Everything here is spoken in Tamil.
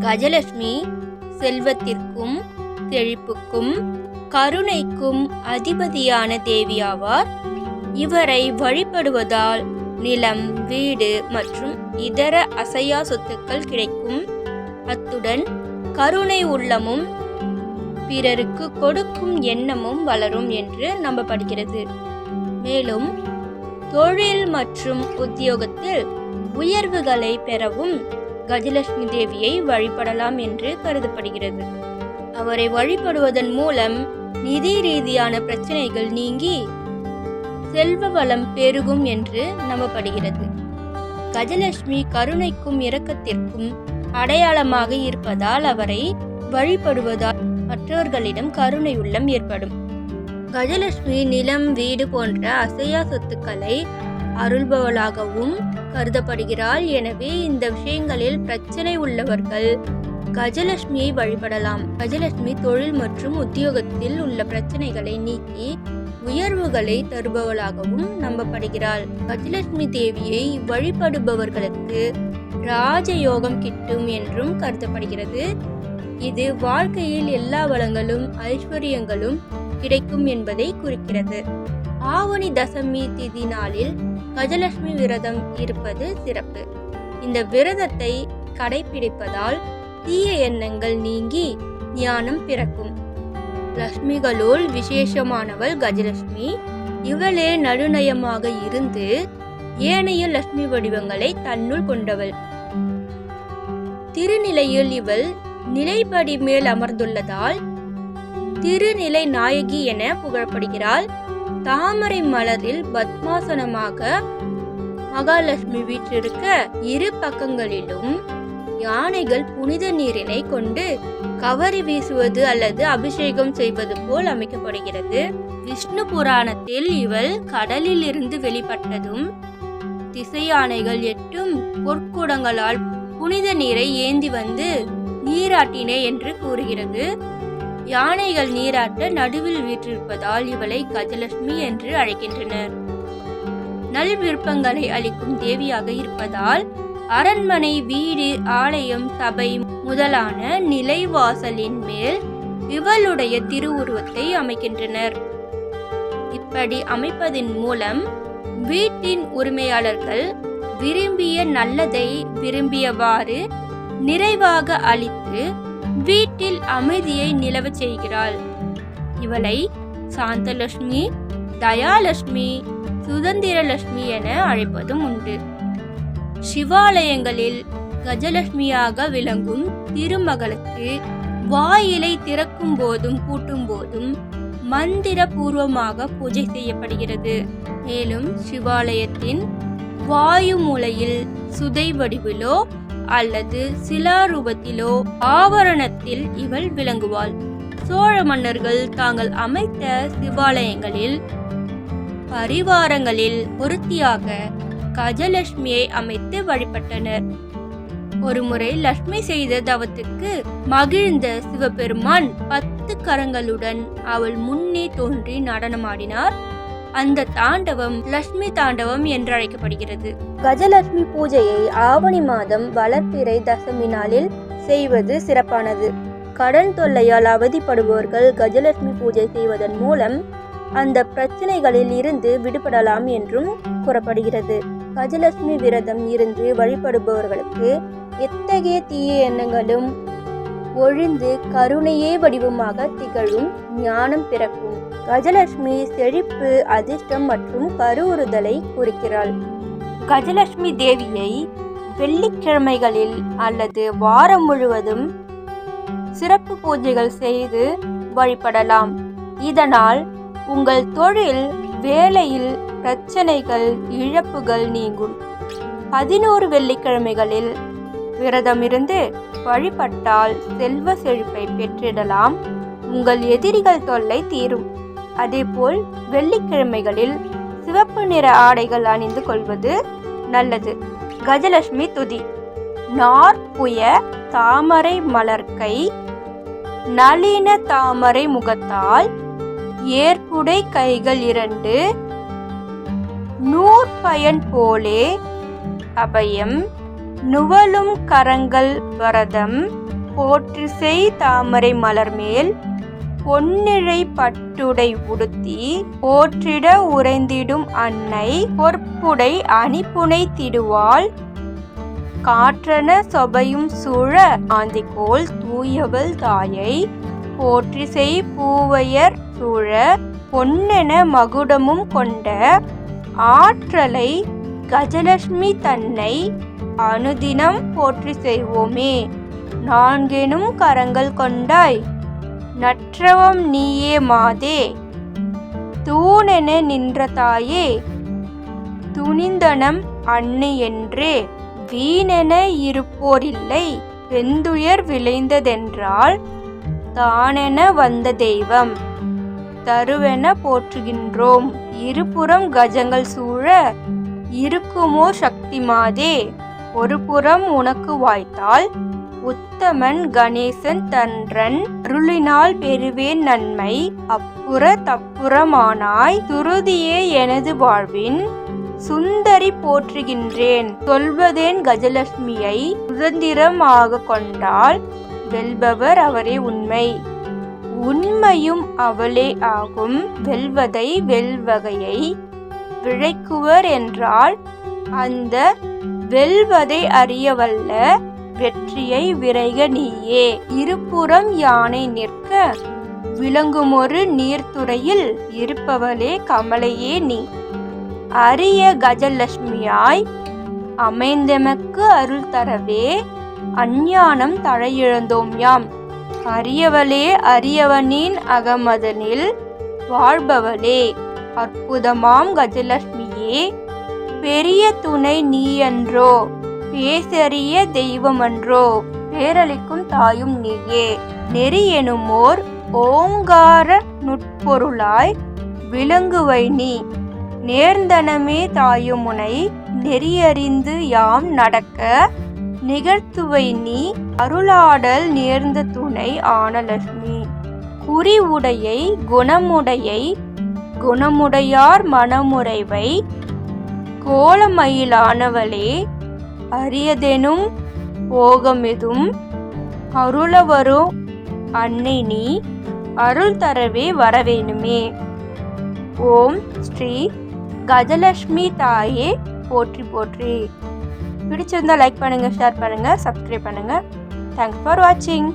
கஜலட்சுமி செல்வத்திற்கும் செழிப்புக்கும் கருணைக்கும் அதிபதியான தேவியாவார் இவரை வழிபடுவதால் நிலம் வீடு மற்றும் இதர அசையா சொத்துக்கள் கிடைக்கும். அத்துடன் கருணை உள்ளமும் பிறருக்கு கொடுக்கும் எண்ணமும் வளரும் என்று நம்பப்படுகிறது. மேலும் தொழில் மற்றும் உத்தியோகத்தில் உயர்வுகளை பெறவும் கஜலட்சுமி தேவியை வழிபடலாம் என்று கருதப்படுகிறது. அவரை வழிபடுவதன் மூலம் நிதி ரீதியான பிரச்சனைகள் நீங்கி செல்வ வளம் பெருகும் என்று நம்பப்படுகிறது. கஜலட்சுமி கருணைக்கும் இரக்கத்திற்கும் அடையாளமாக இருப்பதால் அவரை வழிபடுவதால் மற்றவர்களிடம் கருணை உள்ளம் ஏற்படும். கஜலட்சுமி நிலம் வீடு போன்ற அசையா சொத்துக்களை அருள்பவளாகவும் கருதப்படுகிறாள். எனவே இந்த விஷயங்களில் பிரச்சனை உள்ளவர்கள் கஜலட்சுமியை வழிபடலாம். கஜலட்சுமி தொழில் மற்றும் உத்தியோகத்தில் உள்ள பிரச்சனைகளை நீக்கி உயர்வுகளை தருபவளாகவும் நம்பப்படுகிறாள். கஜலட்சுமி தேவியை வழிபடுபவர்களுக்கு ராஜயோகம் கிட்டும் என்றும் கருதப்படுகிறது. இது வாழ்க்கையில் எல்லா வளங்களும் ஐஸ்வர்யங்களும் கிடைக்கும் என்பதை குறிக்கிறது. ஆவணி தசமி திதி நாளில் கஜலட்சுமி விரதம் இருப்பது சிறப்பு. இந்த விரதத்தை கடைபிடிப்பதால் தீய எண்ணங்கள் நீங்கி ஞானம் பிறக்கும். லட்சுமிகளுள் விசேஷமானவள் கஜலட்சுமி. இவளே நடுநயமாக இருந்து ஏனைய லட்சுமி வடிவங்களை தன்னுள் கொண்டவள். திருநிலையில் இவள் நிலைப்படி மேல் அமர்ந்துள்ளதால் திருநிலை நாயகி என புகழப்படுகிறாள். தாமரை மலரில் பத்மாசனமாக மகாலட்சுமி வீற்றிருக்க இரு பக்கங்களிலும் யானைகள் புனித நீரினை கொண்டு கவரி வீசுவது அல்லது அபிஷேகம் செய்வது போல் அமைக்கப்படுகிறது. விஷ்ணு புராணத்தில் இவள் கடலில் இருந்து வெளிப்பட்டதும் திசை யானைகள் எட்டும் பொற்குடங்களால் புனித நீரை ஏந்தி வந்து நீராட்டினே என்று கூறுகிறது. யானைகள் நீராட்ட நடுவில் வீற்றிருப்பதால் இவளை கஜலட்சுமி என்று அழைக்கின்றனர். நல் விருப்பங்களை அளிக்கும் தேவியாக இருப்பதால் அரண்மனை வீடு ஆலயம் சபை முதலான நிலைவாசலின் மேல் இவளுடைய திருவுருவத்தை அமைக்கின்றனர். இப்படி அமைப்பதின் மூலம் வீட்டின் உரிமையாளர்கள் விரும்பிய நல்லதை விரும்பியவாறு நிறைவாக அளித்து வீட்டில் அமைதியை நிலவச் செய்கிறாள். இவளை சாந்தலட்சுமி தயாலட்சுமி சுதந்திரலட்சுமி என அழைப்பதும் உண்டு. சிவாலயங்களில் கஜலட்சுமியாக விளங்கும் திருமகளுக்கு வாயிலை திறக்கும் போதும் பூட்டும் போதும் மந்திர பூர்வமாக பூஜை செய்யப்படுகிறது. மேலும் சிவாலயத்தின் வாயு மூலையில் சுதை வடிவிலோ அல்லது சிலாரூபத்திலோ ஆவரணத்தில் இவள் விளங்குவாள். சோழ மன்னர்கள் தாங்கள் அமைத்த சிவாலயங்களில் பரிவாரங்களில் ஒருத்தியாக கஜலட்சுமியை அமைத்து வழிபட்டனர். ஒருமுறை லட்சுமி செய்த தவத்துக்கு மகிழ்ந்த சிவபெருமான் பத்து கரங்களுடன் அவள் முன்னே தோன்றி நடனமாடினார். அந்த தாண்டவம் லட்சுமி தாண்டவம் என்று அழைக்கப்படுகிறது. கஜலட்சுமி பூஜையை ஆவணி மாதம் வளர்ப்பிறை தசமி நாளில் செய்வது சிறப்பானது. கடன் தொல்லையால் அவதிப்படுபவர்கள் கஜலட்சுமி பூஜை செய்வதன் மூலம் அந்த பிரச்சனைகளில் இருந்து விடுபடலாம் என்றும் கூறப்படுகிறது. கஜலட்சுமி விரதம் இருந்து வழிபடுபவர்களுக்கு எத்தகைய தீய எண்ணங்களும் ஒழிந்து கருணையே வடிவமாக திகழும் ஞானம் பிறக்கும். கஜலட்சுமி செழிப்பு அதிர்ஷ்டம் மற்றும் கருவுறுதலை குறிக்கிறாள். கஜலட்சுமி தேவியை வெள்ளிக்கிழமைகளில் அல்லது வாரம் முழுவதும் சிறப்பு பூஜைகள் செய்து வழிபடலாம். இதனால் உங்கள் தொழில் வேலையில் பிரச்சனைகள் இழப்புகள் நீங்கும். பதினோரு வெள்ளிக்கிழமைகளில் விரதமிருந்து வழிபட்டால் செல்வ செழிப்பை பெற்றிடலாம். உங்கள் எதிரிகள் தொல்லை தீரும். அதேபோல் வெள்ளிக்கிழமைகளில் சிவப்பு நிற ஆடைகள் அணிந்து கொள்வது நல்லது. கஜலட்சுமி துதி. நாற்புய தாமரை மலர்க்கை நளின தாமரை முகத்தால் ஏற்புடை கைகள் இரண்டு நூற்பயன் போலே அபயம் நுவலும் கரங்கள் வரதம் போற்றிசை தாமரை மலர் மேல் பொன்னிழை பட்டுடை உடுத்தி போற்றிட உறைந்திடும் அன்னை பொற்புடை அணிப்புனை திடுவாள். காற்றன சொபையும் சூழ ஆந்திகோள் தூயவள் தாயை போற்றிசை பூவையர் சூழ பொன்னென மகுடமும் கொண்ட ஆற்றலை கஜலட்சுமி தன்னை அனுதினம் போற்றி செய்வோமே. நான்கெனும் கரங்கள் கொண்டாய் நற்றவம் நீயே மாதே. தூணென நின்ற தாயே துணிந்தனம் அண்ணு என்றே வீணென இருப்போரில்லை வெந்துயர் விளைந்ததென்றால் தானென வந்த தெய்வம். தருவென போற்றுகின்றோம் இருபுறம் கஜங்கள் சூழ இருக்குமோ சக்தி மாதே. ஒரு புறம் உனக்கு வாய்த்தால் உத்தமன் கணேசன் தன்றன் அருளினால் பெறுவேன் நன்மை. அப்புற தப்புறமானாய் துருதியே எனது வாழ்வின் சுந்தரி போற்றுகின்றேன். சொல்வதேன் கஜலட்சுமியை சுதந்திரமாக கொண்டால் வெல்பவர் அவரே உண்மை. உண்மையும் அவளே ஆகும். வெல்வதை வெல்வகையை விழைக்குவர் என்றால் அந்த வெல்வதை அறியவல்ல. வெற்றியை விரைக நீயே. இருபுறம் யானை நிற்க விளங்குமொரு நீர்த்துறையில் இருப்பவளே கமலையே நீ. அரிய கஜலட்சுமியாய் அமைந்தெமக்கு அருள் தரவே. அஞ்ஞானம் தழையிழந்தோம் யாம். அரியவளே அரியவனின் அகமதனில் வாழ்பவளே. அற்புதமாம் கஜலட்சுமியே. பெரிய துணை நீயன்றோ. பேசறிய தெய்வமன்றோ? பேரளிக்கும் தாயும் நீயே. நெறி எனுமோர் ஓங்கார நுட்பொருளாய் விளங்குவை நீ. நேர்ந்தனமே தாயுமுனை நெறியறிந்து யாம் நடக்க. நிகழ்த்துவை நீ அருளாடல் நேர்ந்த துணை ஆனலட்சுமி. குறிவுடையை குணமுடையை குணமுடையார் மனமுறைவை கோலமயிலானவளே அரியதெனும் போகமெதும் அருளவரும் அன்னை நீ அருள் தரவே வரவேணுமே. ஓம் ஸ்ரீ கஜலட்சுமி தாயே போற்றி போற்றி. பிடிச்சிருந்தா லைக் பண்ணுங்கள் ஷேர் பண்ணுங்கள் சப்ஸ்கிரைப் பண்ணுங்கள் தேங்க்ஸ் ஃபார் வாட்சிங்